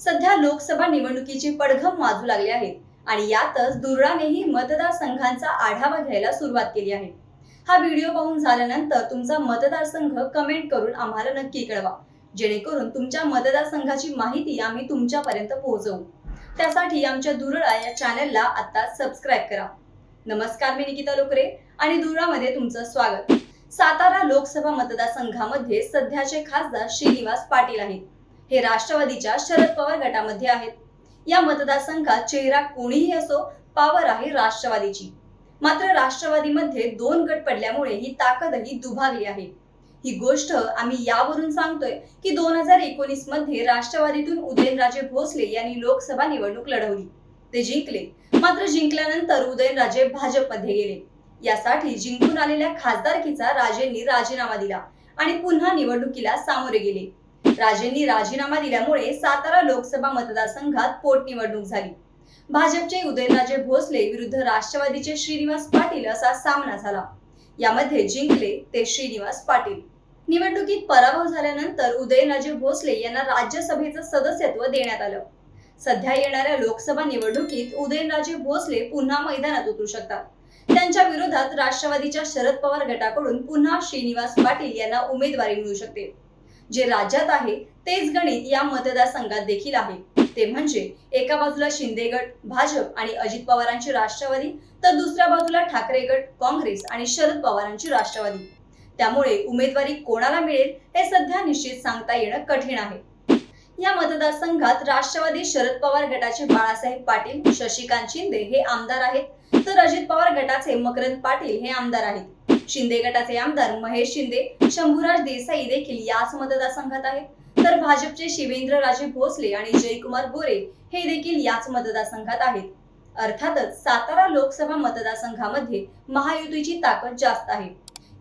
सध्या लोकसभा निवडणुकीचे पडघम वाजू लागले आहेत आणि यातच दुर्डानेही मतदारसंघांचा आढावा घ्यायला सुरुवात केली आहे. हा व्हिडिओ पाहून झाल्यानंतर तुमचा मतदारसंघ कमेंट करून आम्हाला नक्की कळवा. जेणेकरून तुमच्या मतदारसंघाची माहिती आम्ही तुमच्यापर्यंत पोहोचवू. त्यासाठी आमच्या दुरळा या चॅनलला आता सबस्क्राईब करा. नमस्कार मी निकिता लोकरे आणि दुरळामध्ये तुमचं स्वागत. सातारा लोकसभा मतदारसंघामध्ये सध्याचे खासदार श्रीनिवास पाटील आहेत. हे राष्ट्रवादीच्या शरद पवार गटामध्ये आहेत. या मतदारसंघात चेहरा कोणीही असो पावर आहे राष्ट्रवादीची. मात्र राष्ट्रवादीमध्ये दोन गट पडल्यामुळे ही ताकदही दुभागली आहे. ही गोष्ट आम्ही यावरून सांगतोय की दोन हजार एकोणीसमध्ये राष्ट्रवादीतून उदयनराजे भोसले यांनी लोकसभा निवडणूक लढवली. ते जिंकले. मात्र जिंकल्यानंतर उदयनराजे भाजपमध्ये गेले. यासाठी जिंकून आलेल्या खासदारकीचा राजेंनी राजीनामा दिला आणि पुन्हा निवडणुकीला सामोरे गेले. राजेंनी राजीनामा दिल्यामुळे सातारा लोकसभा मतदारसंघात पोटनिवडणूक झाली. भाजपचे उदयनराजे भोसले विरुद्ध राष्ट्रवादीचे श्रीनिवास पाटील असा सामना झाला. यामध्ये जिंकले ते श्रीनिवास पाटील. निवडणुकीत पराभव झाल्यानंतर उदयनराजे भोसले यांना राज्यसभेचं सदस्यत्व देण्यात आलं. सध्या येणाऱ्या लोकसभा निवडणुकीत उदयनराजे भोसले पुन्हा मैदानात उतरू शकतात. त्यांच्या विरोधात राष्ट्रवादीच्या शरद पवार गटाकडून पुन्हा श्रीनिवास पाटील यांना उमेदवारी मिळू शकते. जे राज्यात आहे तेच गणित या मतदारसंघात देखील आहे. ते म्हणजे एका बाजूला शिंदे गट भाजप आणि अजित पवारांची राष्ट्रवादी तर दुसऱ्या बाजूला ठाकरे गट काँग्रेस आणि शरद पवारांची राष्ट्रवादी. त्यामुळे उमेदवारी कोणाला मिळेल हे सध्या निश्चित सांगता येणं कठीण आहे. या मतदारसंघात राष्ट्रवादी शरद पवार गटाचे बाळासाहेब पाटील शशिकांत शिंदे हे आमदार आहेत तर अजित पवार गटाचे मकरंद पाटील हे आमदार आहेत. शिंदे गटाचे आमदार महेश शिंदे शंभूराज देसाई देखील याच मतदारसंघात आहेत. तर भाजपचे शिवेंद्र राजे भोसले आणि जयकुमार गोरे हे देखील याच मतदारसंघात आहेत. अर्थातच सातारा लोकसभा मतदारसंघामध्ये महायुतीची ताकद जास्त आहे.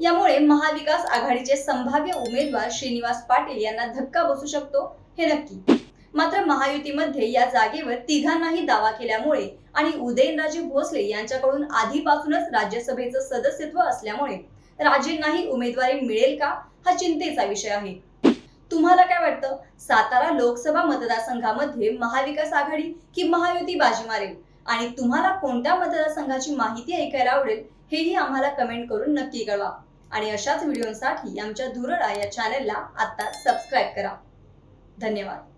यामुळे महाविकास आघाडीचे संभाव्य उमेदवार श्रीनिवास पाटील यांना धक्का बसू शकतो हे नक्की. मात्र महायुतीमध्ये या जागेवर तिघांनाही दावा केल्यामुळे आणि उदयनराजे भोसले यांच्याकडून आधीपासूनच राज्यसभेचं सदस्यत्व असल्यामुळे राजेंनाही उमेदवारी मिळेल का हा चिंतेचा विषय आहे. तुम्हाला काय वाटतं? सातारा लोकसभा मतदारसंघामध्ये महाविकास आघाडी की महायुती बाजी मारेल? आणि तुम्हाला कोणत्या मतदारसंघाची माहिती ऐकायला आवडेल हेही आम्हाला कमेंट करून नक्की कळवा. आणि अशाच व्हिडिओसाठी आमच्या धुरळा या चॅनलला आता सबस्क्राईब करा. धन्यवाद.